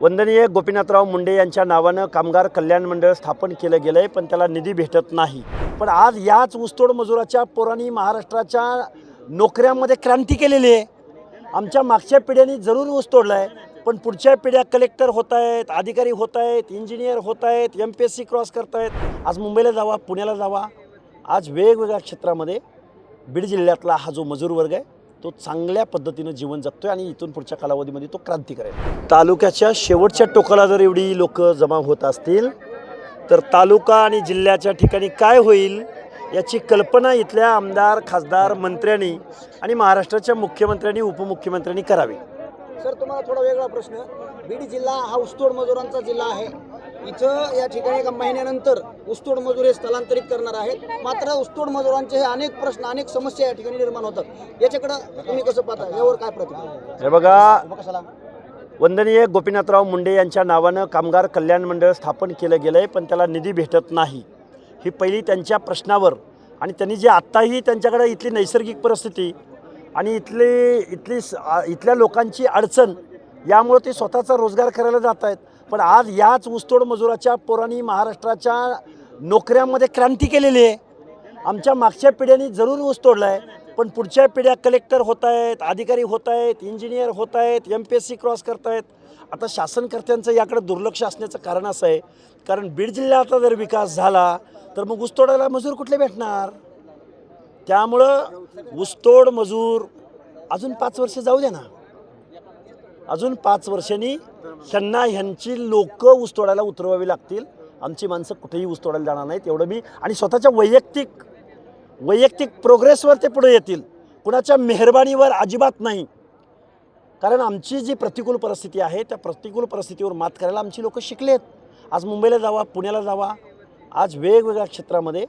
वंदनीय गोपीनाथराव मुंडे यांच्या नावानं कामगार कल्याण मंडळ स्थापन केलं गेलं आहे पण त्याला निधी भेटत नाही. पण आज याच ऊसतोड मजुराच्या पोरांनी महाराष्ट्राच्या नोकऱ्यांमध्ये क्रांती केलेली आहे. आमच्या मागच्या पिढ्यांनी जरूर ऊस तोडला आहे पण पुढच्या पिढ्या कलेक्टर होत आहेत अधिकारी होत आहेत इंजिनियर होत आहेत M P S C cross करत आहेत आज मुंबईला जावा पुण्याला जावा. आज वेगवेगळ्या क्षेत्रामध्ये बीड जिल्ह्यातला हा जो मजूर वर्ग आहे तो चांगल्या पद्धतीनं जीवन जगतोय आणि इथून पुढच्या कालावधीमध्ये तो क्रांती करेल तालुक्याच्या शेवटच्या टोकाला जर एवढी लोक जमा होत असतील तर तालुका आणि जिल्ह्याच्या ठिकाणी काय होईल याची कल्पना इथल्या आमदार खासदार मंत्र्यांनी आणि महाराष्ट्राच्या मुख्यमंत्र्यांनी उपमुख्यमंत्र्यांनी करावी. सर तुम्हाला थोडा वेगळा प्रश्न. बीड जिल्हा हा ऊसतोड मजुरांचा जिल्हा आहे. इथं या ठिकाणी एका महिन्यानंतर ऊसतोड मजूर हे स्थलांतरित करणार आहेत. मात्र ऊसतोड मजुरांचे हे अनेक प्रश्न अनेक समस्या या ठिकाणी निर्माण होतात. याच्याकडं तुम्ही कसं पाहता? यावर काय प्रतिक्रिया हे बघा कशाला? वंदनीय गोपीनाथराव मुंडे यांच्या नावानं कामगार कल्याण मंडळ स्थापन केलं गेलं आहे पण त्याला निधी भेटत नाही. ही पहिली त्यांच्या प्रश्नावर. आणि त्यांनी जे आत्ताही त्यांच्याकडे इथली नैसर्गिक परिस्थिती आणि इथली इथली इथल्या लोकांची अडचण यामुळे ते स्वतःचा रोजगार करायला जात आहेत पण आज याच ऊसतोड मजुराच्या पोरांनी महाराष्ट्राच्या नोकऱ्यांमध्ये क्रांती केलेली आहे. आमच्या मागच्या पिढ्यांनी जरूर ऊस तोडला आहे पण पुढच्या पिढ्या कलेक्टर होत आहेत अधिकारी होत आहेत इंजिनियर होत आहेत M P S C cross करत आहेत आता शासनकर्त्यांचं याकडे दुर्लक्ष असण्याचं कारण असं आहे. कारण बीड जिल्ह्याचा जर विकास झाला तर मग ऊस तोडायला मजूर कुठले भेटणार? त्यामुळं ऊसतोड मजूर अजून पाच वर्ष जाऊ दे ना. अजून पाच वर्षांनी ह्यांना ह्यांची लोक ऊसतोडायला उतरवावी लागतील. आमची माणसं कुठेही ऊसतोडायला जाणार नाहीत एवढं मी आणि स्वतःच्या वैयक्तिक वैयक्तिक प्रोग्रेसवर ते पुढे येतील. कुणाच्या मेहरबानीवर अजिबात नाही. कारण आमची जी प्रतिकूल परिस्थिती आहे त्या प्रतिकूल परिस्थितीवर मात करायला आमची लोक शिकलेत. आज मुंबईला जावा पुण्याला जावा. आज वेगवेगळ्या क्षेत्रामध्ये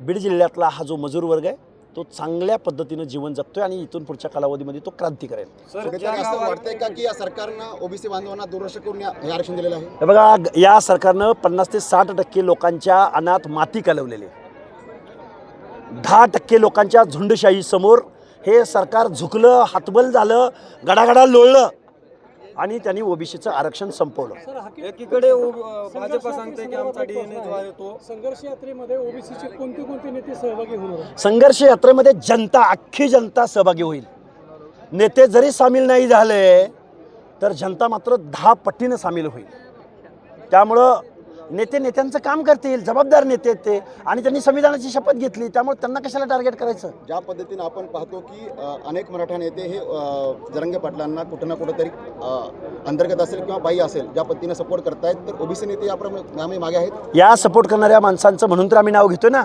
बीड जिल्ह्यातला हा जो मजूर वर्ग आहे तो चांगल्या पद्धतीनं जीवन जगतोय आणि इथून पुढच्या कालावधीमध्ये तो क्रांती करेल. असं वाटतंय का की या सरकारनं ओबीसी बांधवांना दुर्लक्ष करून या- हे आरक्षण दिलेलं आहे? हे बघा या सरकारनं पन्नास ते साठ टक्के लोकांच्या अनाथ माती कालवलेली दहा टक्के लोकांच्या झुंडशाही समोर हे सरकार झुकलं हातबल झालं गडागडा लोळलं. आणि त्यांनी ओबीसीचं आरक्षण संपवलं. एकीकडे भाजप सांगते की आमचा डीएनए जो आहे तो संघर्ष यात्रेमध्ये ओबीसीचे कोणते कोणते नेते सहभागी होणार? संघर्ष यात्रेमध्ये जनता अख्खी जनता सहभागी होईल. नेते जरी सामील नाही झाले तर जनता मात्र दहा पट्टीनं सामील होईल. त्यामुळं नेते नेत्यांचं काम करतील जबाबदार नेते आहेत ते. आणि त्यांनी संविधानाची शपथ घेतली त्यामुळे त्यांना कशाला टार्गेट करायचं? ज्या पद्धतीनं आपण पाहतो की अ, अनेक मराठा नेते हे अ, जरंगे पाटलांना कुठं ना कुठंतरी अ, अंतर्गत असेल किंवा बाई असेल ज्या पद्धतीनं सपोर्ट करतायत तर ओबीसी नेते याप्रमाणे आम्ही मागे आहेत. या सपोर्ट करणाऱ्या माणसांचं म्हणून तर आम्ही नाव घेतो ना.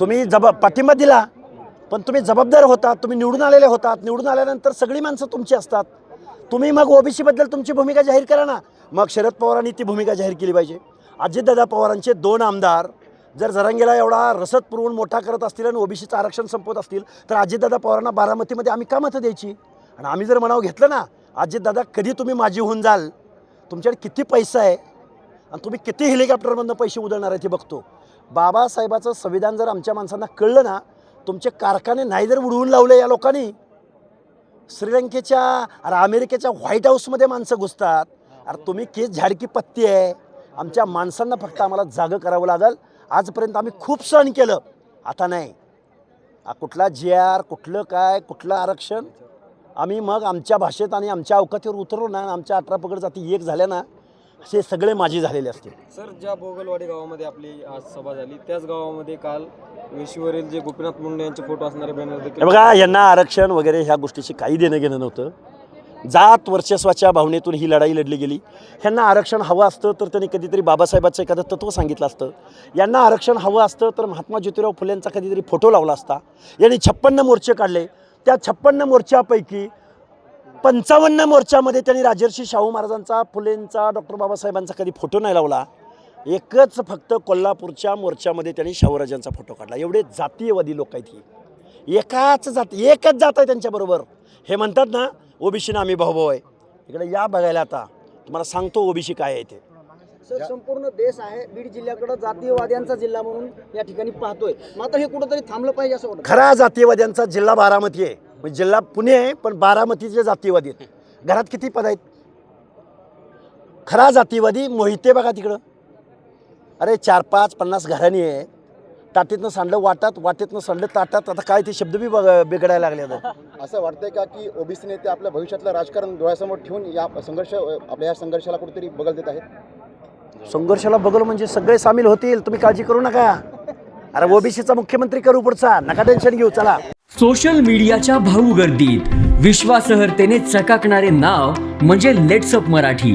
तुम्ही जबा पाठिंबा दिला पण तुम्ही जबाबदार होतात तुम्ही निवडून आलेले होतात. निवडून आल्यानंतर सगळी माणसं तुमची असतात. तुम्ही मग ओबीसीबद्दल तुमची भूमिका जाहीर करा ना. मग शरद पवारांनी ती भूमिका जाहीर केली पाहिजे. अजितदादा पवारांचे दोन आमदार जर जरंगेला एवढा रसद पुरवून मोठा करत असतील आणि ओबीसीचं आरक्षण संपवत असतील तर अजितदादा पवारांना बारामतीमध्ये आम्ही का मतं द्यायची? आणि आम्ही जर म्हणावं घेतलं ना अजितदादा कधी तुम्ही माझी होऊन जाल? तुमच्याकडे किती पैसा आहे? आणि तुम्ही किती हेलिकॉप्टरमधनं पैसे उधळणार आहे ते बघतो. बाबासाहेबाचं संविधान जर आमच्या माणसांना कळलं ना तुमचे कारखाने नाही जर उडवून लावले या लोकांनी श्रीलंकेच्या अरे अमेरिकेच्या व्हाईट हाऊसमध्ये माणसं घुसतात. अरे तुम्ही केस झाडकी पत्ती आहे. आमच्या माणसांना फक्त आम्हाला जागं करावं लागेल. आजपर्यंत आम्ही खूप सहन केलं. आता नाही. आ, कुठला जे आर कुठलं काय कुठलं आरक्षण आम्ही मग आमच्या भाषेत आणि आमच्या अवकातीवर उतरलो ना आमच्या अठरा पगड जाती एक झाल्या ना असे सगळे माझी झालेले असतील. सर ज्या बोगलवाडी गावामध्ये आपली आज सभा झाली त्याच गावामध्ये काल वेशीवरील जे गोपीनाथ मुंडे यांचे फोटो असणारे बॅनर बघा यांना आरक्षण वगैरे ह्या गोष्टीशी काही देणं घेणं नव्हतं. जात वर्चस्वाच्या भावनेतून ही लढाई लढली गेली. ह्यांना आरक्षण हवं असतं तर त्यांनी कधीतरी बाबासाहेबाचं एखादं तत्त्व सांगितलं असतं. यांना आरक्षण हवं असतं तर महात्मा ज्योतिराव फुलेंचा कधीतरी फोटो लावला असता. यांनी छप्पन्न मोर्चे काढले. त्या छप्पन्न मोर्चापैकी पंचावन्न मोर्चामध्ये त्यांनी राजर्षी शाहू महाराजांचा फुलेंचा डॉक्टर बाबासाहेबांचा कधी फोटो नाही लावला. एकच फक्त कोल्हापूरच्या मोर्चामध्ये त्यांनी शाहूराजांचा फोटो काढला. एवढे जातीयवादी लोक आहेत ही. एकाच जात एकच जात आहे त्यांच्याबरोबर. हे म्हणतात ना ओबीसीनं आम्ही भाऊ आहे. इकडे या बघायला आता. तुम्हाला सांगतो ओबीसी काय आहे ते. सर संपूर्ण देश आहे. बीड जिल्ह्याकडे जातीयवाद्यांचा जिल्हा म्हणून या ठिकाणी पाहतोय. मात्र हे कुठंतरी थांबलं पाहिजे असं वाटतं. खरा जातीयवाद्यांचा जिल्हा बारामती आहे. म्हणजे जिल्हा पुणे आहे पण बारामतीचे जातीयवादी आहेत. घरात किती पद आहेत? खरा जातीवादी मोहिते बघा तिकडं. अरे चार पाच पन्नास घराणी आहे. ताटीतनं सांडलं वाटात वाटेतनं सांडलं ताटात. आता काय ते शब्द बी बघ बिघडायला लागले आता. असं वाटतंय का की ओबीसी नेते आपल्या भविष्यातलं राजकारण डोळ्यासमोर ठेवून या संघर्ष आपल्या या संघर्षाला कुठेतरी बगल देत आहेत? संघर्षाला बघल म्हणजे सगळे सामील होतील. तुम्ही काळजी करू नका. अरे ओबीसीचा मुख्यमंत्री करू पुढचा. नका टेन्शन घेऊ. चला. सोशल मीडियाच्या भाऊ गर्दीत. विश्वासार्हतेने चकाकणारे नाव म्हणजे लेट्सअप मराठी.